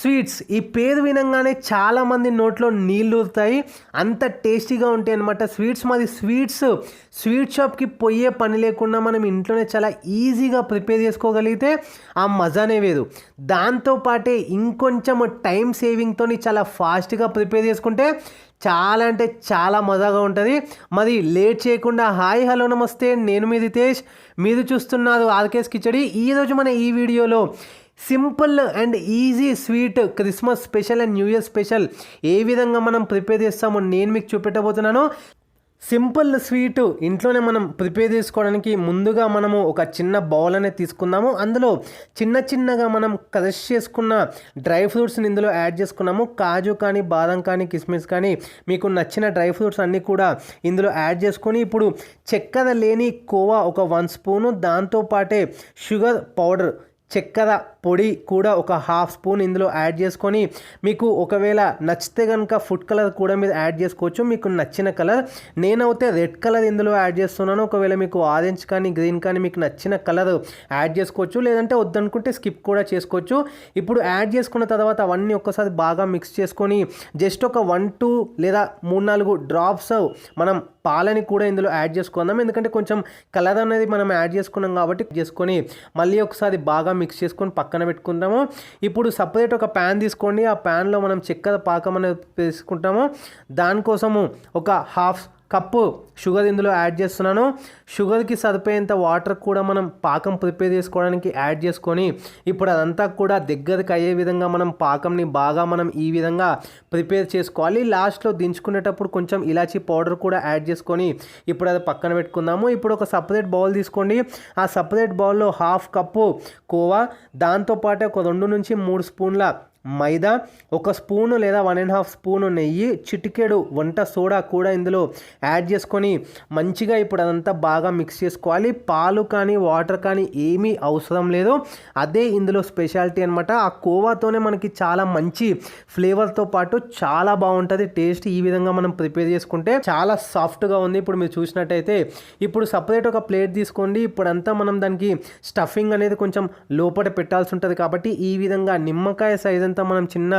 Sweets. ఈ పేరు వినంగానే చాలామంది నోట్లో నీళ్ళు ఊరుతాయి. అంత టేస్టీగా ఉంటాయి అనమాట స్వీట్స్. మాది స్వీట్స్ స్వీట్ షాప్కి పోయే పని లేకుండా మనం ఇంట్లోనే చాలా ఈజీగా ప్రిపేర్ చేసుకోగలిగితే ఆ మజానే వేరు. దాంతోపాటే ఇంకొంచెం టైం సేవింగ్తో చాలా ఫాస్ట్గా ప్రిపేర్ చేసుకుంటే చాలా అంటే చాలా మజాగా ఉంటుంది. మరి లేట్ చేయకుండా హాయ్ హలో నమస్తే. నేను మీ రితేష్. మీరు చూస్తున్నారు ఆర్కేస్ కిచడి. ఈరోజు మన ఈ వీడియోలో simple and easy sweet Christmas special and new year special. ఏ విధంగా మనం ప్రిపేర్ చేస్తామో నేను మీకు చూపెట్టబోతున్నాను. సింపుల్ స్వీట్ ఇంట్లోనే మనం ప్రిపేర్ చేసుకోవడానికి ముందుగా మనము ఒక చిన్న బౌల్ అనేది తీసుకుందాము. అందులో చిన్న చిన్నగా మనం క్రష్ చేసుకున్న డ్రై ఫ్రూట్స్ని ఇందులో యాడ్ చేసుకున్నాము. కాజు కానీ బాదం కానీ కిస్మిస్ కానీ మీకు నచ్చిన డ్రై ఫ్రూట్స్ అన్నీ కూడా ఇందులో యాడ్ చేసుకొని ఇప్పుడు చక్కెర లేని కోవా ఒక వన్ స్పూను దాంతోపాటే షుగర్ పౌడర్ చక్కెర పొడి కూడా ఒక హాఫ్ స్పూన్ ఇందులో యాడ్ చేసుకొని మీకు ఒకవేళ నచ్చితే కనుక ఫుడ్ కలర్ కూడా మీరు యాడ్ చేసుకోవచ్చు. మీకు నచ్చిన కలర్ నేనైతే రెడ్ కలర్ ఇందులో యాడ్ చేస్తున్నాను. ఒకవేళ మీకు ఆరెంజ్ కానీ గ్రీన్ కానీ మీకు నచ్చిన కలర్ యాడ్ చేసుకోవచ్చు. లేదంటే వద్దనుకుంటే స్కిప్ కూడా చేసుకోవచ్చు. ఇప్పుడు యాడ్ చేసుకున్న తర్వాత అవన్నీ ఒక్కసారి బాగా మిక్స్ చేసుకొని జస్ట్ ఒక వన్ టూ లేదా మూడు నాలుగు డ్రాప్స్ మనం పాలని కూడా ఇందులో యాడ్ చేసుకుందాం. ఎందుకంటే కొంచెం కలర్ అనేది మనం యాడ్ చేసుకున్నాం కాబట్టి చేసుకొని మళ్ళీ ఒకసారి బాగా మిక్స్ చేసుకొని పక్కన పెట్టుకుంటాము ఇప్పుడు సపరేట్ ఒక ప్యాన్ తీసుకోండి. ఆ ప్యాన్లో మనం చక్కెర పాకం అనేది వేసుకుంటాము. దానికోసము ఒక హాఫ్ కప్పు షుగర్ ఇందులో యాడ్ చేస్తున్నాను. షుగర్కి సరిపోయేంత వాటర్ కూడా మనం పాకం ప్రిపేర్ చేసుకోవడానికి యాడ్ చేసుకొని ఇప్పుడు అదంతా కూడా దగ్గరికి అయ్యే విధంగా మనం పాకంని బాగా మనం ఈ విధంగా ప్రిపేర్ చేసుకోవాలి. లాస్ట్లో దించుకునేటప్పుడు కొంచెం ఇలాచీ పౌడర్ కూడా యాడ్ చేసుకొని ఇప్పుడు అది పక్కన పెట్టుకుందాము. ఇప్పుడు ఒక సపరేట్ బౌల్ తీసుకోండి. ఆ సపరేట్ బౌల్లో హాఫ్ కప్పు కోవా దాంతోపాటు ఒక రెండు నుంచి మూడు స్పూన్ల మైదా ఒక స్పూను లేదా వన్ అండ్ హాఫ్ స్పూను నెయ్యి చిటికెడు వంట సోడా కూడా ఇందులో యాడ్ చేసుకొని మంచిగా ఇప్పుడు అదంతా బాగా మిక్స్ చేసుకోవాలి. పాలు కానీ వాటర్ కానీ ఏమీ అవసరం లేదు. అదే ఇందులో స్పెషాలిటీ అనమాట ఆ కోవాతోనే మనకి చాలా మంచి ఫ్లేవర్తో పాటు చాలా బాగుంటుంది. టేస్ట్ ఈ విధంగా మనం ప్రిపేర్ చేసుకుంటే చాలా సాఫ్ట్గా ఉంది. ఇప్పుడు మీరు చూసినట్టయితే ఇప్పుడు సపరేట్ ఒక ప్లేట్ తీసుకోండి. ఇప్పుడంతా మనం దానికి స్టఫింగ్ అనేది కొంచెం లోపల పెట్టాల్సి ఉంటుంది కాబట్టి ఈ విధంగా నిమ్మకాయ సైజ్ అంతా మనం చిన్న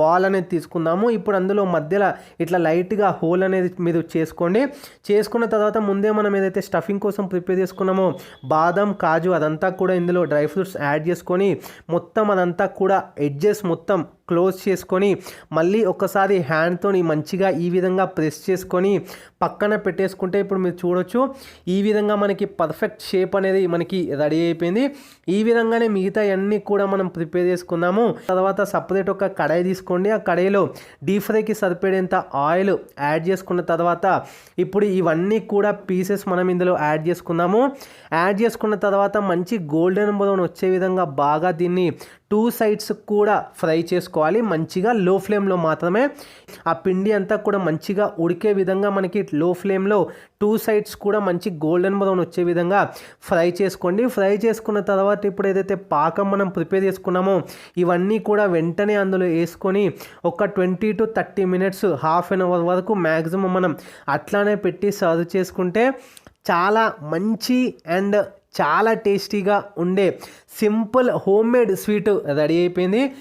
బాల్ అనేది తీసుకుందాము. ఇప్పుడు అందులో మధ్యలో ఇట్లా లైట్గా హోల్ అనేది మీరు చేసుకోండి. చేసుకున్న తర్వాత ముందే మనం ఏదైతే స్టఫింగ్ కోసం ప్రిపేర్ చేసుకున్నామో బాదం కాజు అదంతా కూడా ఇందులో డ్రై ఫ్రూట్స్ యాడ్ చేసుకొని మొత్తం అదంతా కూడా ఎడ్జెస్ మొత్తం క్లోజ్ చేసుకొని మళ్ళీ ఒకసారి హ్యాండ్తో మంచిగా ఈ విధంగా ప్రెస్ చేసుకొని పక్కన పెట్టేసుకుంటే ఇప్పుడు మీరు చూడొచ్చు ఈ విధంగా మనకి పర్ఫెక్ట్ షేప్ అనేది మనకి రెడీ అయిపోయింది. ఈ విధంగానే మిగతా అన్నీ కూడా మనం ప్రిపేర్ చేసుకుందాము తర్వాత సపరేట్ ఒక కడాయి తీసుకోండి. ఆ కడాయిలో డీప్ ఫ్రైకి సరిపడేంత ఆయిల్ యాడ్ చేసుకున్న తర్వాత ఇప్పుడు ఇవన్నీ కూడా పీసెస్ మనం ఇందులో యాడ్ చేసుకున్నాము యాడ్ చేసుకున్న తర్వాత మంచి గోల్డెన్ బ్రౌన్ వచ్చే విధంగా బాగా దీన్ని టూ సైడ్స్ కూడా ఫ్రై చేసుకోవాలి. మంచిగా లో ఫ్లేమ్లో మాత్రమే. ఆ పిండి అంతా కూడా మంచిగా ఉడికే విధంగా మనకి లో ఫ్లేమ్లో టూ సైడ్స్ కూడా మంచి గోల్డెన్ బ్రౌన్ వచ్చే విధంగా ఫ్రై చేసుకోండి. ఫ్రై చేసుకున్న తర్వాత ఇప్పుడు ఏదైతే పాకం మనం ప్రిపేర్ చేసుకున్నామో ఇవన్నీ కూడా వెంటనే అందులో వేసుకొని ఒక twenty to thirty minutes half an hour వరకు మ్యాక్సిమం మనం అట్లానే పెట్టి సర్వ్ చేసుకుంటే చాలా మంచి అండ్ చాలా టేస్టీగా ఉండే simple home made sweet ready అయిపోయింది.